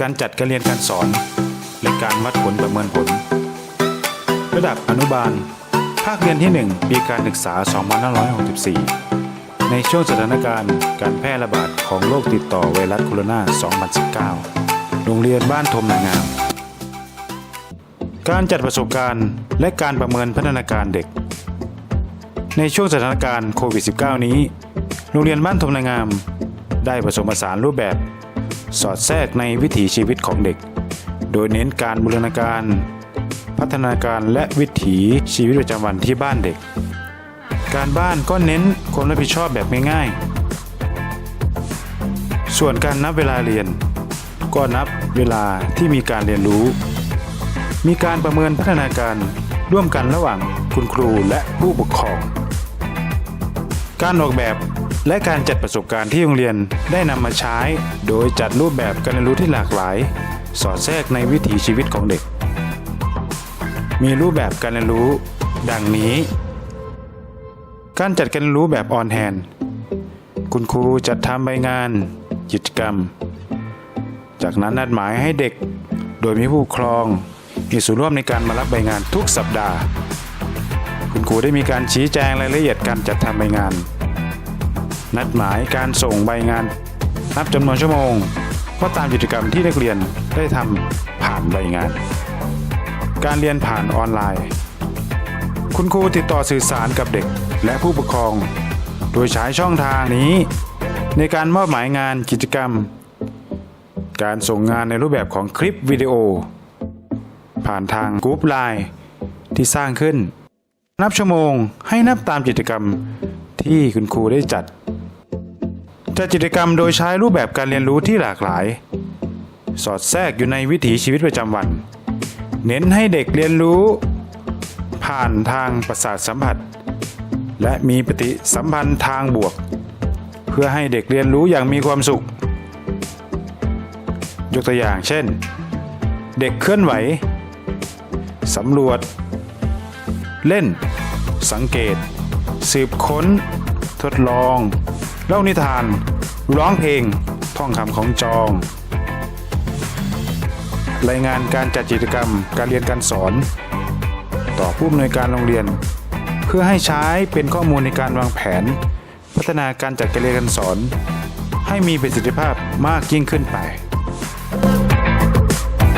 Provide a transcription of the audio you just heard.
การจัดการเรียนการสอน และการวัดผลประเมินผล ระดับอนุบาล ภาคเรียนที่ 1 ปีการศึกษา 2564 ในช่วงสถานการณ์การแพร่ระบาดของโรคติดต่อไวรัสโคโรนา 2019 โรงเรียนบ้านทมนางาม การจัดประสบการณ์และการประเมินพัฒนาการเด็ก ในช่วงสถานการณ์โควิด -19 นี้ โรงเรียนบ้านทมนางาม ได้ผสมผสานรูปแบบ สอดแทรกในวิถีชีวิตของเด็ก โดยเน้นการบูรณาการ พัฒนาการและวิถีชีวิตประจำวันที่บ้านเด็ก การบ้านก็เน้นความรับผิดชอบแบบง่ายๆ ส่วนการนับเวลาเรียน ก็นับเวลาที่มีการเรียนรู้ มีการประเมินพัฒนาการร่วมกันระหว่างคุณครูและผู้ปกครอง การออกแบบ และการจัดประสบการณ์ที่โรงเรียนได้นำมาใช้ โดยจัดรูปแบบการเรียนรู้ที่หลากหลาย สอดแทรกในวิถีชีวิตของเด็ก มีรูปแบบการเรียนรู้ ดังนี้ การจัดการเรียนรู้แบบออนแฮนคุณครูจัดทำใบงาน กิจกรรม จากนั้นนัดหมายให้เด็ก โดยมีผู้ปกครองมีส่วนร่วมในการมารับใบงานทุกสัปดาห์ คุณครูได้มีการชี้แจงรายละเอียดการจัดทำใบงาน นัดหมายการส่งใบงาน นับจำนวนชั่วโมง ก็ตามกิจกรรมที่นักเรียนได้ทำผ่านใบงาน การเรียนผ่านออนไลน์ คุณครูติดต่อสื่อสารกับเด็กและผู้ปกครอง โดยใช้ช่องทางนี้ ในการมอบหมายงานกิจกรรม การส่งงานในรูปแบบของคลิปวิดีโอ ผ่านทางกรุ๊ปไลน์ที่สร้างขึ้น นับชั่วโมงให้นับตามกิจกรรมที่คุณครูได้จัด จัดกิจกรรมโดยใช้รูปแบบการเรียนรู้ที่หลากหลาย สอดแทรกอยู่ในวิถีชีวิตประจำวัน เน้นให้เด็กเรียนรู้ ผ่านทางประสาทสัมผัส และมีปฏิสัมพันธ์ทางบวก เพื่อให้เด็กเรียนรู้อย่างมีความสุข ยกตัวอย่างเช่น เด็กเคลื่อนไหวสำรวจ เล่น สังเกต สืบค้น ทดลอง เล่านิทาน ร้องเพลง ท่องคำของจอง รายงานการจัดกิจกรรม การเรียนการสอน ต่อผู้อำนวยการโรงเรียน เพื่อให้ใช้เป็นข้อมูลในการวางแผน พัฒนาการจัดการเรียนการสอน ให้มีประสิทธิภาพมากยิ่งขึ้นไป